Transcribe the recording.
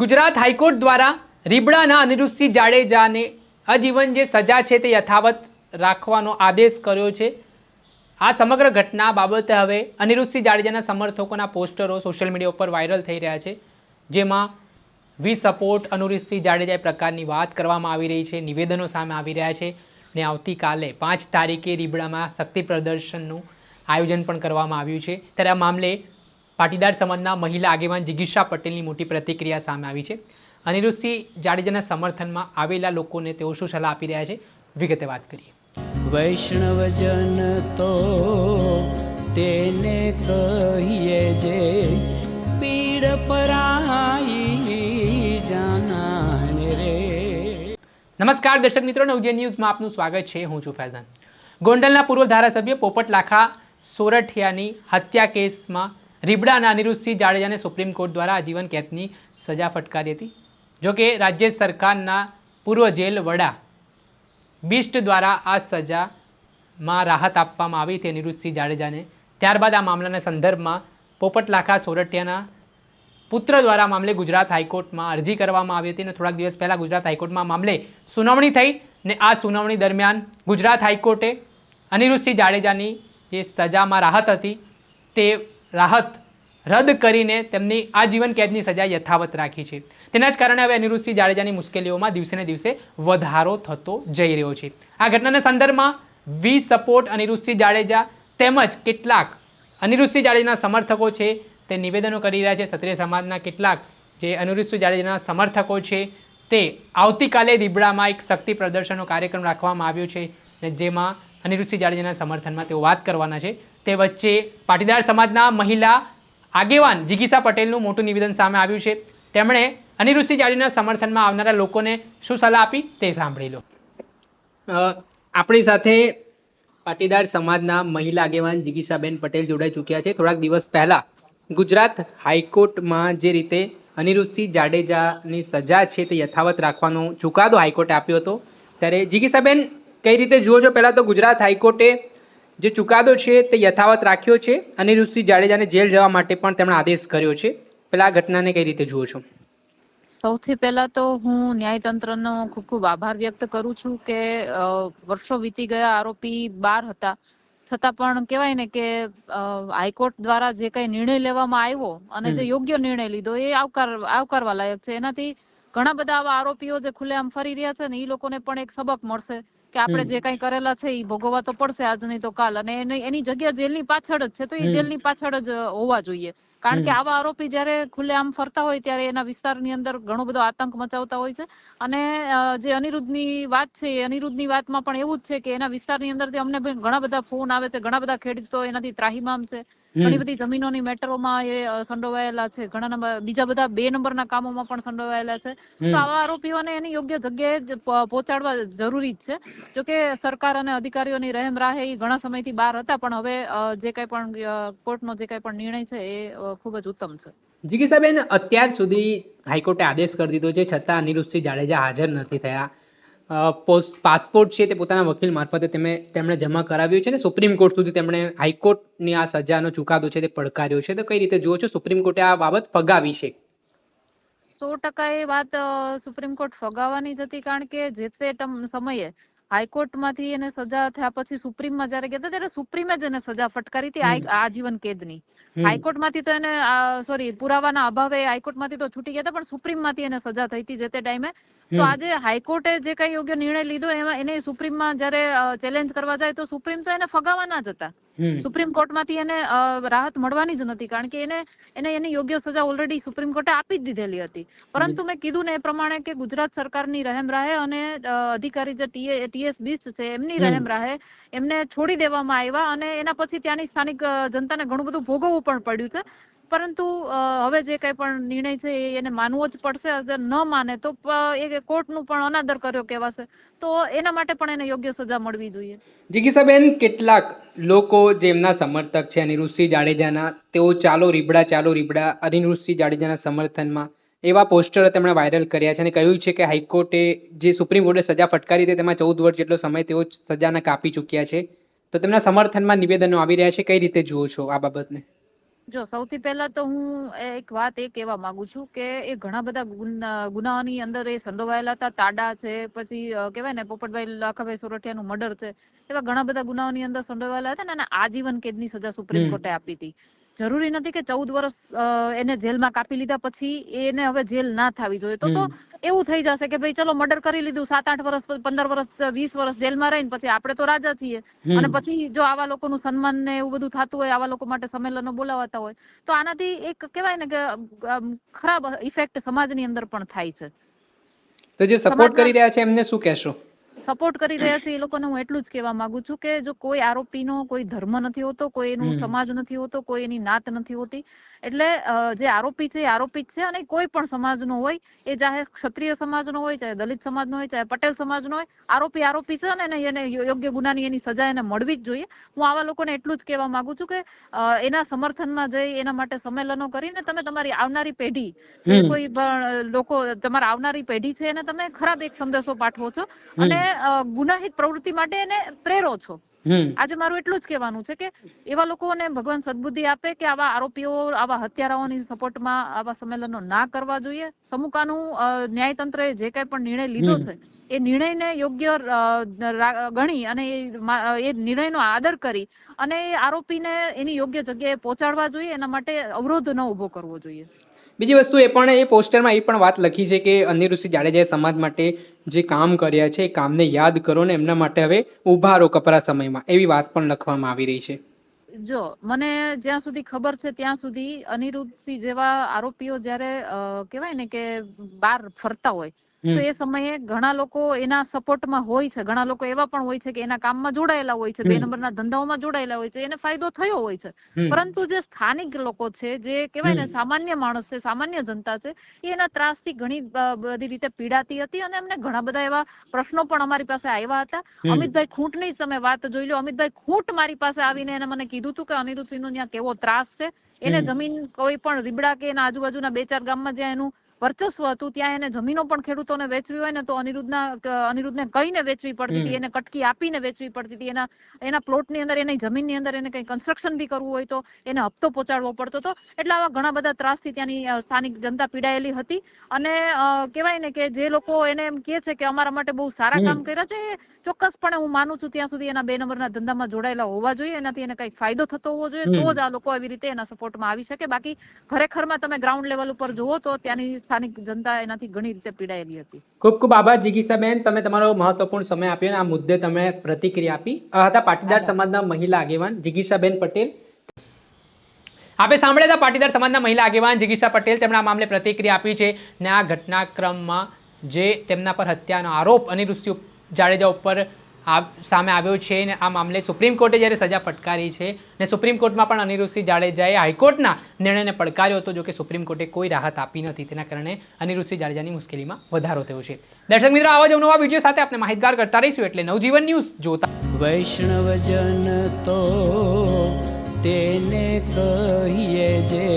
Gujarat high court દ્વારા રીબડાના અનિરુદ્ધસિંહ જાડેજાને આજીવન જે સજા છે તે યથાવત રાખવાનો આદેશ કર્યો છે. આ સમગ્ર ઘટના બાબતે હવે અનિરુદ્ધસિંહ જાડેજાના સમર્થકોના પોસ્ટરો સોશિયલ મીડિયા ઉપર વાયરલ થઈ રહ્યા છે. જેમાં વી સપોર્ટ અનિરુદ્ધસિંહ જાડેજા પ્રકારની વાત કરવામાં આવી રહી છે, નિવેદનો સામે આવી રહ્યા છે ને આવતીકાલે પાંચ તારીખે રીબડામાં શક્તિ પ્રદર્શનનું આયોજન પણ કરવામાં આવ્યું છે. ત્યારે આ મામલે પાટીદાર સમાજના મહિલા આગેવાન જિગીષા પટેલની મોટી પ્રતિક્રિયા સામે આવી છે. અનિરુદ્ધસિંહ જાડેજાના સમર્થનમાં આવેલા લોકોને તેઓ શું સલાહ આપી રહ્યા છે? વિગતે વાત કરીએ. વૈષ્ણવજન તો તેને કહીએ જે પીડ પરાઈ જાનાને રે. નમસ્કાર દર્શક મિત્રો નવજે ન્યૂઝમાં આપનું સ્વાગત છે. હું છું ફૈઝાન. ગોંડલના પૂર્વ ધારાસભ્ય પોપટ લાખા સોરઠિયાની હત્યા કેસમાં રીબડાના અનિરુદ્ધસિંહ જાડેજાને સુપ્રીમ કોર્ટ દ્વારા આજીવન કેદની સજા ફટકારી હતી. જોકે રાજ્ય સરકારના પૂર્વ જેલ વડા બિસ્ટ દ્વારા આ સજામાં રાહત આપવામાં આવી હતી અનિરુદ્ધસિંહ જાડેજાને. ત્યારબાદ આ મામલાના સંદર્ભમાં પોપટલાખા સોરઠિયાના પુત્ર દ્વારા મામલે ગુજરાત હાઈકોર્ટમાં અરજી કરવામાં આવી હતી અને થોડાક દિવસ પહેલાં ગુજરાત હાઈકોર્ટમાં મામલે સુનાવણી થઈ ને આ સુનાવણી દરમિયાન ગુજરાત હાઈકોર્ટે અનિરુદ્ધસિંહ જાડેજાની જે સજામાં રાહત હતી તે રાહત રદ કરીને તેમની આજીવન કેદની સજા યથાવત રાખી છે. તેના જ કારણે હવે અનિરુદ્ધસિંહ જાડેજાની મુશ્કેલીઓમાં દિવસે ને દિવસે વધારો થતો જઈ રહ્યો છે. આ ઘટનાના સંદર્ભમાં વી સપોર્ટ અનિરુદ્ધસિંહ જાડેજા તેમજ કેટલાક અનિરુદ્ધસિંહ જાડેજાના સમર્થકો છે તે નિવેદનો કરી રહ્યા છે. ક્ષત્રિય સમાજના કેટલાક જે અનિરુદ્ધસિંહ જાડેજાના સમર્થકો છે તે આવતીકાલે દીબડામાં એક શક્તિ પ્રદર્શનનો કાર્યક્રમ રાખવામાં આવ્યો છે ને જેમાં અનિરુદ્ધસિંહ જાડેજાના સમર્થનમાં તેઓ વાત કરવાના છે. તે વચ્ચે પાટીદાર સમાજના મહિલા આગેવાન જિગીસા પટેલનું મોટું નિવેદન સામે આવ્યું છે. તેમણે અનિરુદ્ધસિંહ જાડેજાના સમર્થનમાં આવનારા લોકોને શું સલાહ આપી તે સાંભળી લો. આપણી સાથે પાટીદાર સમાજના મહિલા આગેવાન જિગીસાબેન પટેલ જોડાઈ ચૂક્યા છે. થોડાક દિવસ પહેલા ગુજરાત હાઈકોર્ટમાં જે રીતે અનિરુદ્ધસિંહ જાડેજાની સજા છે તે યથાવત રાખવાનો ચુકાદો હાઈકોર્ટે આપ્યો હતો. ત્યારે જિગીસાબેન કઈ રીતે જુઓ છો? પહેલાં તો ગુજરાત હાઈકોર્ટે જે ચુકાદો છે તે યથાવત રાખ્યો છે અનિરુદ્ધસિંહ જાડેજાને જેલ જવા માટે પણ તેમણે આદેશ કર્યો છે. પહેલા આ ઘટનાને કઈ રીતે જુઓ છો? સૌથી પહેલા તો હું ન્યાયતંત્રનો ખૂબ ખૂબ આભાર વ્યક્ત કરું છું કે વર્ષો વીતી ગયા આરોપી બાર હતા. છતાં પણ કહેવાય ને કે હાઈકોર્ટ દ્વારા જે કઈ નિર્ણય લેવામાં આવ્યો અને જે યોગ્ય નિર્ણય લીધો એ આવકાર આવકારવા લાયક છે. એનાથી ઘણા બધા આવા આરોપીઓ જે ખુલ્લેઆમ ફરી રહ્યા છે ને એ લોકોને પણ એક સબક મળશે. કે આપણે જે કઈ કરેલા છે એ ભોગવવા તો પડશે આજ નહીં તો કાલ. અને એની જગ્યા જેલની પાછળ જ છે તો એ જેલની પાછળ જ હોવા જોઈએ. કારણ કે આવા આરોપી જ્યારે ખુલ્લેઆમ ફરતા હોય ત્યારે એના વિસ્તારની અંદર ઘણો બધો આતંક મચાવતા હોય છે. અને જે અનિરુદ્ધની વાત છે એ અનિરુદ્ધની વાતમાં પણ એવું જ છે કે એના વિસ્તારની અંદર અમને ઘણા બધા ફોન આવે છે ઘણા બધા ખેડૂતો એનાથી ત્રાહીમામ છે. ઘણી બધી જમીનોની મેટરોમાં એ સંડોવાયેલા છે. ઘણા બીજા બધા બે નંબરના કામોમાં પણ સંડોવાયેલા છે. તો આવા આરોપીઓને એની યોગ્ય જગ્યાએ જ પહોંચાડવા જરૂરી જ છે. જોકે સરકાર અને અધિકારીઓની રહેમ રાહે ઘણા સમયથી બહાર હતા પણ હવે જે કઈ પણ કોર્ટનો જે કઈ પણ નિર્ણય છે એ ખૂબ જ ઉત્તમ છે. જિગીસાબેન અત્યાર સુધી હાઈકોર્ટે આદેશ કરી દીધો છે છતાં અનિરુદ્ધસિંહ જાડેજા હાજર નથી થયા. પાસપોર્ટ છે તે પોતાના વકીલ મારફતે તેમણે જમા કરાવ્યું છે ને સુપ્રીમ કોર્ટ સુધી તેમણે હાઈકોર્ટની આ સજાનો ચુકાદો છે તે પડકાર્યો છે. તો કઈ રીતે જુઓ છો સુપ્રીમ કોર્ટે આ બાબત ફગાવી છે? સો ટકા એ વાત સુપ્રીમ કોર્ટ ફગાવવાની જ હતી કારણ કે જે તે સમયે હાઈકોર્ટમાંથી એને સજા થયા પછી સુપ્રીમમાં જ્યારે ગયા ત્યારે સુપ્રીમે જ એને સજા ફટકારી હતી આજીવન કેદની. હાઈકોર્ટમાંથી તો એને સોરી પુરાવાના અભાવે હાઈકોર્ટમાંથી તો છૂટી ગયા હતા પણ સુપ્રીમમાંથી એને સજા થઈ હતી જે તે ટાઈમે તો આજે હાઈકોર્ટે જે કઈ યોગ્ય નિર્ણય લીધો એમાં એને સુપ્રીમમાં જયારે ચેલેન્જ કરવા જાય તો સુપ્રીમ તો એને ફગાવાના જ હતા. સુપ્રીમ કોર્ટમાંથી એને રાહત મળવાની જ નથી કારણ કે એને એને એની યોગ્ય સજા ઓલરેડી સુપ્રીમ કોર્ટે આપી જ દીધેલી હતી. પરંતુ મેં કીધું ને એ પ્રમાણે કે ગુજરાત સરકારની રહેમ રાહે અને અધિકારી જે ટીએસ બિસ્ટ છે એમની રહેમ રાહે એમને છોડી દેવામાં આવ્યા અને એના પછી ત્યાંની સ્થાનિક જનતાને ઘણું બધું ભોગવવું પણ પડ્યું છે. પરંતુ હવે જે કઈ પણ નિર્ણય છે એને માનવો જ પડશે ન માને તો એ કોર્ટનું પણ અનાદર કર્યો કહેવાશે. તો એના માટે પણ એને યોગ્ય સજા મળવી જોઈએ. જિગીસાબેન કેટલાક લોકો જેમના સમર્થક છે અનિરુદ્ધસિંહ જાડેજાના, તેઓ ચાલો રીબડા ચાલો રીબડા અનિરુદ્ધસિંહ જાડેજાના સમર્થનમાં એવા પોસ્ટરો તેમણે વાયરલ કર્યા છે અને કહ્યું છે કે હાઈકોર્ટે જે સુપ્રીમ કોર્ટે સજા ફટકારી હતી તેમાં ચૌદ વર્ષ જેટલો સમય તેઓ સજાના કાપી ચૂક્યા છે. તો તેમના સમર્થનમાં નિવેદનો આવી રહ્યા છે. કઈ રીતે જુઓ છો આ બાબતને? જો સૌથી પહેલા તો હું એક વાત એ કહેવા માંગુ છું કે એ ઘણા બધા ગુના- ગુનાઓની અંદર એ સંડોવાયેલા હતા. તાડા છે પછી કહેવાય ને પોપટભાઈ લાખાભાઈ સોરઠિયાનું મર્ડર છે એવા ઘણા બધા ગુનાઓની અંદર સંડોવાયેલા હતા ને આજીવન કેદની સજા સુપ્રીમ કોર્ટે આપી હતી. જરૂરી નથી કે ચૌદ વર્ષ એને જેલમાં કાપી લીધા પછી એને હવે જેલ ના થવી જોઈએ. તો તો એવું થઈ જશે કે ભાઈ ચલો મર્ડર કરી લીધું સાત આઠ વર્ષ પંદર વર્ષ વીસ વર્ષ જેલમાં રહીને પછી આપણે તો રાજા છીએ. અને પછી જો આવા લોકોનું સન્માન ને એવું બધું થતું હોય આવા લોકો માટે સંમેલનો બોલાવાતા હોય તો આનાથી એક કહેવાય ને કે ખરાબ ઇફેક્ટ સમાજની અંદર પણ થાય છે. તો જે સપોર્ટ કરી રહ્યા છે એમને શું કહેશો? સપોર્ટ કરી રહ્યા છે એ લોકોને હું એટલું જ કહેવા માંગુ છું કે જો કોઈ આરોપીનો કોઈ ધર્મ નથી હોતો કોઈ એનું સમાજ નથી હોતો કોઈ એની નાત નથી હોતી એટલે જે આરોપી છે એ આરોપી છે અને કોઈ પણ સમાજનો હોય એ ચાહે ક્ષત્રિય સમાજનો હોય ચાહે દલિત સમાજનો હોય ચાહે પટેલ સમાજનો હોય આરોપી આરોપી છે અને એને યોગ્ય ગુનાની એની સજા એને મળવી જ જોઈએ. હું આવા લોકોને એટલું જ કહેવા માંગુ છું કે એના સમર્થનમાં જઈ એના માટે સંમેલનો કરીને તમે તમારી આવનારી પેઢી કોઈ પણ લોકો તમારા આવનારી પેઢી છે એને તમે ખરાબ એક સંદેશો પાઠવો છો. અને અ, ગુનાહિત પ્રવૃત્તિ માટે એને પ્રેરો છો. આજે મારું એટલું જ કહેવાનું છે કે એવા લોકોને ભગવાન સદબુદ્ધિ આપે કે આવા આરોપીઓ આવા હત્યારાઓની સપોર્ટમાં આવા સંમેલનો ના કરવા જોઈએ. સમુકાનું ન્યાયતંત્રએ જે કઈ પણ નિર્ણય લીધો છે એ નિર્ણયને યોગ્ય ગણી અને એ નિર્ણયનો આદર કરી અને એ આરોપીને એની યોગ્ય જગ્યાએ પહોંચાડવા જોઈએ. એના માટે અવરોધ ન ઊભો કરવો જોઈએ. બીજી વસ્તુ એ પણ એ પોસ્ટરમાં એ પણ વાત લખી છે કે અનિરુદ્ધ જાડેજાએ સમાજ માટે જે કામ કર્યા છે એ કામને યાદ કરો ને એમના માટે હવે ઊભા રહો કપરા સમયમાં એવી વાત પણ લખવામાં આવી રહી છે જો, મને જ્યાં સુધી ખબર છે ત્યાં સુધી અનિરુદ્ધસિંહ જેવા આરોપીઓ જ્યારે કહેવાય ને કે બહાર ફરતા હોય. તો એ સમયે ઘણા લોકો એના સપોર્ટમાં હોય છે. ઘણા લોકો એવા પણ હોય છે કે એના કામમાં જોડાયેલા હોય છે. બે નંબરના ધંધાઓમાં જોડાયેલા હોય છે. એને ફાયદો થયો હોય છે. પરંતુ જે સ્થાનિક લોકો છે જે કહેવાય ને સામાન્ય માણસ છે સામાન્ય જનતા છે એ એના ત્રાસથી ઘણી બધી રીતે પીડાતી હતી અને એમને ઘણા બધા એવા પ્રશ્નો પણ અમારી પાસે આવ્યા હતા. અમિતભાઈ ખૂંટની જ તમે વાત જોઈ લો. અમિતભાઈ ખૂંટ મારી પાસે આવીને એને મને કીધું હતું કે અનિરુદ્ધસિંહનો ત્યાં કેવો ત્રાસ છે? એને જમીન કોઈ પણ રીબડા કે એના આજુબાજુના બે ચાર ગામમાં જ્યાં એનું વર્ચસ્વ હતું ત્યાં એને જમીનો પણ ખેડૂતોને વેચવી હોય ને તો અનિરુદ્ધના અનિરુદ્ધને કહીને વેચવી પડતી હતી એને કટકી આપીને વેચવી પડતી હતી. એના એના પ્લોટની અંદર એની જમીનની અંદર એને કંઈ કન્સ્ટ્રક્શન બી કરવું હોય તો એને હપ્તો પહોંચાડવો પડતો હતો. એટલે આવા ઘણા બધા ત્રાસથી ત્યાંની સ્થાનિક જનતા પીડાયેલી હતી. અને કહેવાય ને કે જે લોકો એને એમ કહે છે કે અમારા માટે બહુ સારા કામ કર્યા છે ચોક્કસપણે હું માનું છું ત્યાં સુધી એના બે નંબરના ધંધામાં જોડાયેલા હોવા જોઈએ. એનાથી એને કંઈક ફાયદો થતો હોવો જોઈએ. તો જ આ લોકો આવી રીતે એના સપોર્ટમાં આવી શકે. બાકી ખરેખરમાં તમે ગ્રાઉન્ડ લેવલ ઉપર જુઓ તો ત્યાંની સ્થાનિક જનતા એનાથી ઘણી રીતે પીડાયેલી હતી. ખૂબ ખૂબ આભાર જિગીસાબેન તમે તમારો મહત્વપૂર્ણ સમય આપ્યો અને આ મુદ્દે તમે પ્રતિક્રિયા આપી. આ હતા પાટીદાર સમાજના મહિલા આગેવાન જિગીસાબેન પટેલ. આપણે સાંભળ્યા હતા પાટીદાર સમાજના મહિલા આગેવાન જિગીસા પટેલ. તેમણે આ મામલે પ્રતિક્રિયા આપી છે ને આ ઘટનાક્રમમાં જે તેમના પર હત્યાનો આરોપ અનિરુદ્ધ જાડેજા ઉપર સામે આવ્યો છે ને આ મામલે સુપ્રીમ કોર્ટે જ્યારે સજા ફટકારી છે ને સુપ્રીમ કોર્ટમાં પણ અનિરુદ્ધસિંહ જાડેજાએ હાઈકોર્ટના નિર્ણયને પડકાર્યો હતો, જો કે સુપ્રીમ કોર્ટે કોઈ રાહત આપી નથી. તેના કારણે અનિરુદ્ધસિંહ જાડેજાની મુશ્કેલીમાં વધારો થયો છે. દર્શક મિત્રો, આવા જ નવા વીડિયો સાથે આપણે માહિતગાર કરતા રહીશું એટલે નવજીવન ન્યૂઝ જોતા વૈષ્ણવજન તો તેને કહીએ જે